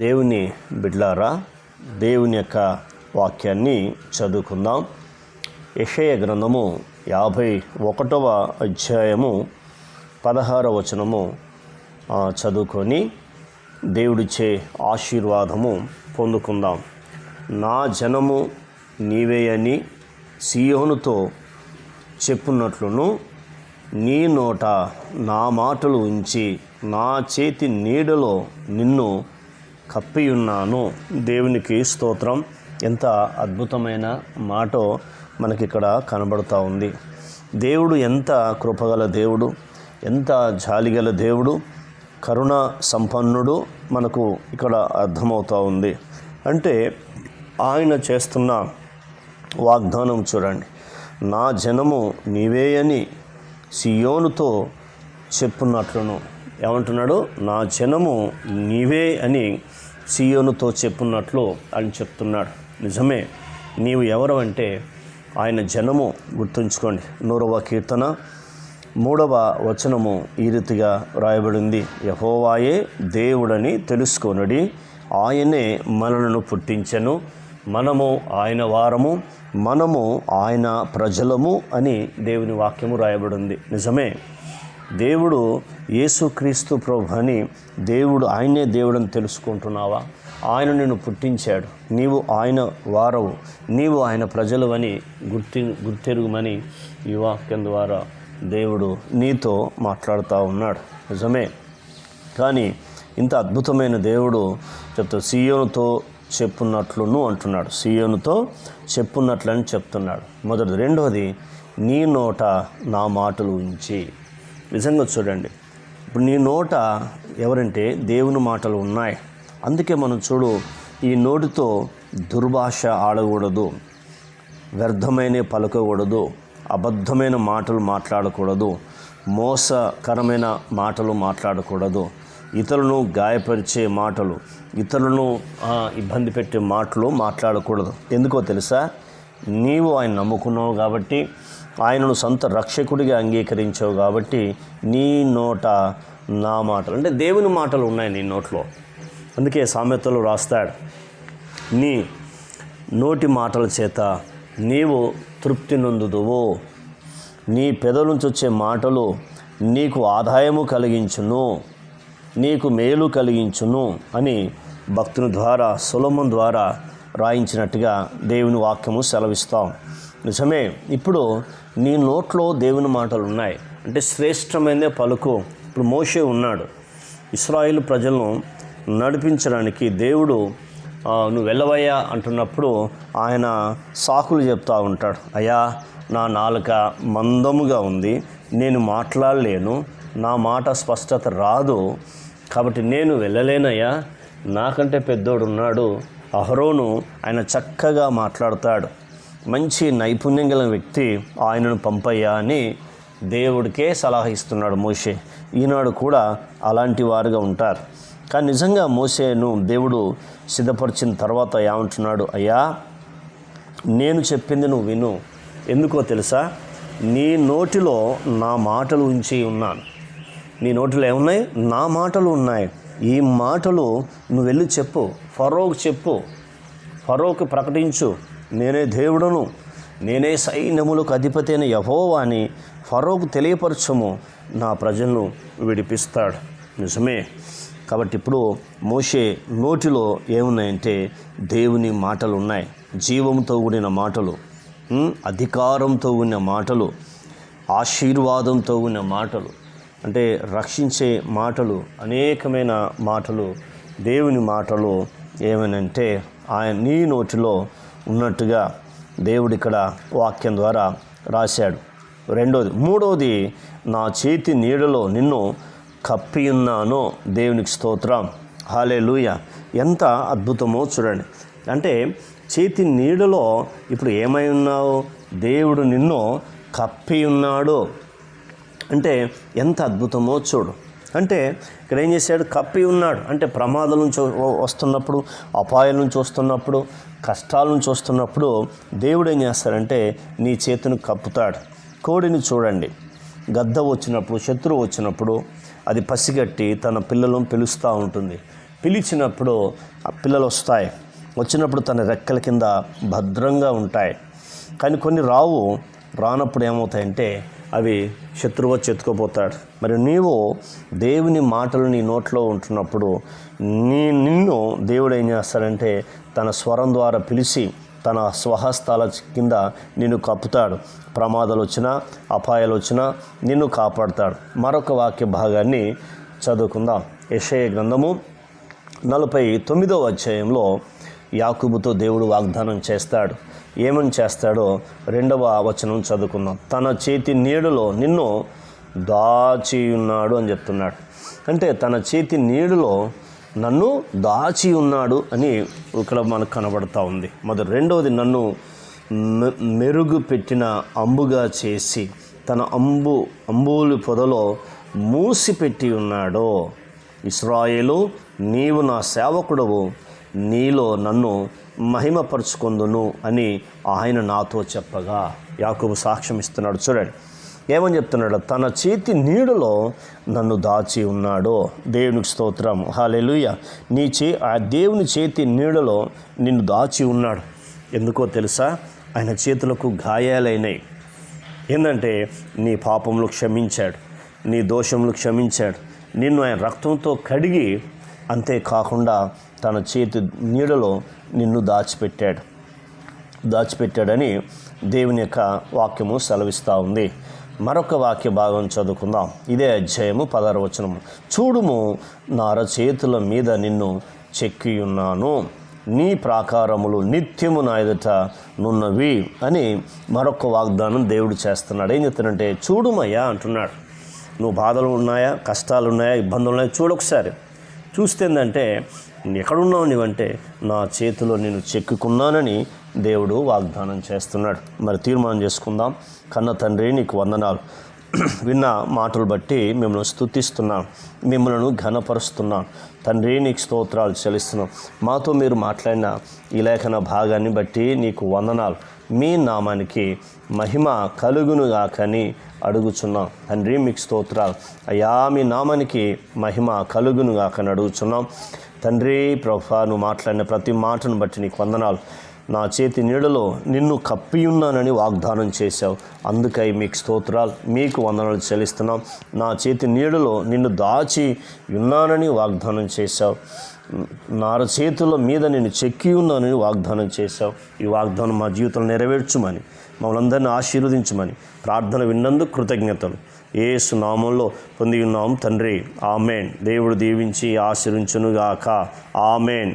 దేవుని బిడ్లారా దేవుని యొక్క వాక్యాన్ని చదువుకుందాం. యషయ గ్రంథము యాభై ఒకటవ అధ్యాయము పదహార వచనము చదువుకొని దేవుడిచ్చే ఆశీర్వాదము పొందుకుందాం. నా జనము నీవే అని సియోనుతో చెప్పున్నట్లును నీ నోట నా మాటలు ఉంచి నా చేతి నీడలో నిన్ను కప్పియున్నాను. దేవునికి స్తోత్రం. ఎంత అద్భుతమైన మాటో మనకిక్కడ కనబడుతూ ఉంది. దేవుడు ఎంత కృపగల దేవుడు ఎంత జాలిగల దేవుడు కరుణ సంపన్నుడు మనకు ఇక్కడ అర్థమవుతూ ఉంది. అంటే ఆయన చేస్తున్న వాగ్దానం చూడండి. నా జనము నీవే అని సియోనుతో చెప్పున్నట్లును. ఏమంటున్నాడు? నా జనము నీవే అని సీయోనుతో చెప్పున్నట్లు అని చెప్తున్నాడు. నిజమే నీవు ఎవరు అంటే ఆయన జనము గుర్తుంచుకోండి. నూరవ కీర్తన మూడవ వచనము ఈ రీతిగా రాయబడింది. యహోవాయే దేవుడని తెలుసుకొనడి ఆయనే మనలను పుట్టించను. మనము ఆయన వారము మనము ఆయన ప్రజలము అని దేవుని వాక్యము రాయబడింది. నిజమే దేవుడు యేసుక్రీస్తు ప్రభు అని దేవుడు ఆయనే దేవుడని తెలుసుకుంటున్నావా? ఆయన నిన్ను పుట్టించాడు. నీవు ఆయన వారవు. నీవు ఆయన ప్రజలు అని గుర్తి గుర్తెరుగుమని ఈ వాక్యం ద్వారా దేవుడు నీతో మాట్లాడుతూ ఉన్నాడు. నిజమే. కానీ ఇంత అద్భుతమైన దేవుడు చెప్తా సీయోనుతో చెప్పున్నట్లును అంటున్నాడు. సీయోనుతో చెప్పున్నట్లని చెప్తున్నాడు. మొదటిది. రెండవది నీ నోట నా మాటలు ఉంచి. నిజంగా చూడండి. ఇప్పుడు నీ నోట ఎవరంటే దేవుని మాటలు ఉన్నాయి. అందుకే మనం చూడు ఈ నోటితో దుర్భాష ఆడకూడదు. వ్యర్థమైన పలకకూడదు. అబద్ధమైన మాటలు మాట్లాడకూడదు. మోసకరమైన మాటలు మాట్లాడకూడదు. ఇతరులను గాయపరిచే మాటలు ఇతరులను ఇబ్బంది పెట్టే మాటలు మాట్లాడకూడదు. ఎందుకో తెలుసా? నీవు ఆయన నమ్ముకున్నావు కాబట్టి ఆయనను సొంత రక్షకుడిగా అంగీకరించావు కాబట్టి నీ నోట నా మాటలు అంటే దేవుని మాటలు ఉన్నాయి నీ నోట్లో. అందుకే సామెతలు రాస్తాడు నీ నోటి మాటల చేత నీవు తృప్తి నొందుదువు. నీ పెదల నుంచి వచ్చే మాటలు నీకు ఆదాయము కలిగించును నీకు మేలు కలిగించును అని భక్తుని ద్వారా సులభం ద్వారా రాయించినట్టుగా దేవుని వాక్యము సెలవిస్తాం. నిజమే ఇప్పుడు నీ నోట్లో దేవుని మాటలు ఉన్నాయి. అంటే శ్రేష్టమైనదే పలుకు. ఇప్పుడు మోషే ఉన్నాడు. ఇస్రాయిల్ ప్రజలను నడిపించడానికి దేవుడు నువ్వు వెళ్ళవయ్యా అంటున్నప్పుడు ఆయన సాకులు చెప్తా ఉంటాడు. అయ్యా నా నాలుక మందముగా ఉంది. నేను మాట్లాడలేను. నా మాట స్పష్టత రాదు. కాబట్టి నేను వెళ్ళలేనయ్యా. నాకంటే పెద్దోడు ఉన్నాడు అహరోను. ఆయన చక్కగా మాట్లాడతాడు. మంచి నైపుణ్యం గల వ్యక్తి ఆయనను పంపయ్యా అని దేవుడికే సలహా ఇస్తున్నాడు మోషే. ఈనాడు కూడా అలాంటి వారుగా ఉంటారు. కానీ నిజంగా మోసేను దేవుడు సిద్ధపరిచిన తర్వాత ఏమంటున్నాడు? అయ్యా నేను చెప్పింది నువ్వు విను. ఎందుకో తెలుసా? నీ నోటిలో నా మాటలు ఉంచి ఉన్నాను. నీ నోటిలో ఏమున్నాయి? నా మాటలు ఉన్నాయి. ఈ మాటలు నువ్వు వెళ్ళి చెప్పు. ఫరోకు చెప్పు. ఫరోకు ప్రకటించు. నేనే దేవుడను. నేనే సైన్యములకు అధిపతి అయిన యహోవా అని ఫరోకు తెలియపరచము. నా ప్రజలను విడిపిస్తాడు. నిజమే. కాబట్టి ఇప్పుడు మోషే నోటిలో ఏమున్నాయంటే దేవుని మాటలు ఉన్నాయి జీవంతో కూడిన మాటలు. అధికారంతో ఉన్న మాటలు. ఆశీర్వాదంతో ఉన్న మాటలు. అంటే రక్షించే మాటలు అనేకమైన మాటలు దేవుని మాటలు ఏమనంటే ఆయన నీ నోటిలో ఉన్నట్టుగా దేవుడు ఇక్కడ వాక్యం ద్వారా రాశాడు. రెండోది మూడోది నా చేతి నీడలో నిన్ను కప్పి ఉన్నానో దేవునికి స్తోత్రం. హాలే లూయ ఎంత అద్భుతమో చూడండి. అంటే చేతి నీడలో ఇప్పుడు ఏమై ఉన్నావు? దేవుడు నిన్ను కప్పి ఉన్నాడు అంటే ఎంత అద్భుతమో చూడు. అంటే ఇక్కడ ఏం చేశాడు? కప్పి ఉన్నాడు. అంటే ప్రమాదం నుంచి వస్తున్నప్పుడు అపాయాల నుంచి వస్తున్నప్పుడు కష్టాల నుంచి వస్తున్నప్పుడు దేవుడు ఏం చేస్తాడంటే నీ చేతిని కప్పుతాడు. కోడిని చూడండి. గద్ద వచ్చినప్పుడు శత్రువు వచ్చినప్పుడు అది పసిగట్టి తన పిల్లలను పిలుస్తూ ఉంటుంది. పిలిచినప్పుడు ఆ పిల్లలు వస్తాయి. వచ్చినప్పుడు తన రెక్కల కింద భద్రంగా ఉంటాయి. కానీ కొన్ని రావు రానప్పుడు ఏమవుతాయంటే అవి శత్రువు చెత్తుకుపోతాడు మరి నీవు దేవుని మాటలు నీ నోట్లో ఉంటున్నప్పుడు నీ నిన్ను దేవుడు ఏం చేస్తాడంటే తన స్వరం ద్వారా పిలిచి తన స్వహస్తాల కింద నిన్ను కప్పుతాడు. ప్రమాదాలు వచ్చినా అపాయాలు వచ్చినా నిన్ను కాపాడుతాడు. మరొక వాక్య భాగాన్ని చదువుకుందాం. యషయ గ్రంథము నలభై తొమ్మిదో అధ్యాయంలో యాకుబుతో దేవుడు వాగ్దానం చేస్తాడు. ఏమని చేస్తాడో రెండవ వచనం చదువుకుందాం. తన చేతి నీడలో నిన్ను దాచి ఉన్నాడు అని చెప్తున్నాడు. అంటే తన చేతి నీడలో నన్ను దాచి ఉన్నాడు అని ఇక్కడ మనకు కనబడతా ఉంది. మొదటి రెండవది నన్ను మెరుగు పెట్టిన అంబుగా చేసి తన అంబు అంబులు పొదలో మూసిపెట్టి ఉన్నాడు. ఇస్రాయేలు నీవు నా సేవకుడవు. నీలో నన్ను మహిమపరుచుకుందును అని ఆయన నాతో చెప్పగా యాకూబు సాక్ష్యం ఇస్తున్నాడు. చూడండి ఏమని చెప్తున్నాడు? తన చేతి నీడలో నన్ను దాచి ఉన్నాడు. దేవునికి స్తోత్రం. హాలెలుయ నీ చే ఆ దేవుని చేతి నీడలో నిన్ను దాచి ఉన్నాడు. ఎందుకో తెలుసా? ఆయన చేతులకు గాయాలైనాయి. ఏంటంటే నీ పాపములు క్షమించాడు. నీ దోషములు క్షమించాడు. నిన్ను ఆయన రక్తంతో కడిగి అంతేకాకుండా తన చేతి నీడలో నిన్ను దాచిపెట్టాడు. దాచిపెట్టాడని దేవుని యొక్క వాక్యము సెలవిస్తూ ఉంది. మరొక వాక్య భాగం చదువుకుందాం. ఇదే అధ్యాయము పదారవచనము చూడుము నార చేతుల మీద నిన్ను చెక్కి ఉన్నాను నీ ప్రాకారములు నిత్యము నా ఎదుట నున్నవి అని మరొక వాగ్దానం దేవుడు చేస్తున్నాడు. ఏం చెప్తానంటే చూడుమయ్యా అంటున్నాడు. నువ్వు బాధలు ఉన్నాయా కష్టాలు ఉన్నాయా ఇబ్బందులు ఉన్నాయా చూడొకసారి చూస్తేందంటే ఎక్కడున్నావు నీవంటే నా చేతిలో నేను చెక్కుకున్నానని దేవుడు వాగ్దానం చేస్తున్నాడు. మరి తీర్మానం చేసుకుందాం. కన్న తండ్రి నీకు వందనాలు. విన్న మాటలు బట్టి మిమ్మల్ని స్తుతిస్తున్నాం మిమ్మల్ని ఘనపరుస్తున్నాం. తండ్రి నీకు స్తోత్రాలు చెల్లిస్తున్నాం. మాతో మీరు మాట్లాడిన ఈ లేఖన భాగాన్ని బట్టి నీకు వందనాలు. మీ నామానికి మహిమ కలుగునుగాకని అడుగుచున్నాం. తండ్రి మీకు స్తోత్రాలు. అయ్యా మీ నామానికి మహిమ కలుగునుగాకని అడుగుచున్నాం. తండ్రి ప్రభా నువ్వు మాట్లాడిన ప్రతి మాటను బట్టి నీకు వందనాలు. నా చేతి నీడలో నిన్ను కప్పి ఉన్నానని వాగ్దానం చేశావు. అందుకై మీకు స్తోత్రాలు మీకు వందనాలు చెల్లిస్తున్నాం. నా చేతి నీడలో నిన్ను దాచి ఉన్నానని వాగ్దానం చేశావు. నార చేతుల మీద నేను చెక్కి ఉన్నానని వాగ్దానం చేశావు. ఈ వాగ్దానం మా జీవితంలో నెరవేర్చుమని మమ్మల్ని అందరినీ ఆశీర్వదించమని ప్రార్థన విన్నందుకు కృతజ్ఞతలు. ఏసు నామంలో పొంది ఉన్నాం తండ్రి. ఆమెన్. దేవుడు దీవించి ఆశీర్వించునుగాక. ఆమెన్.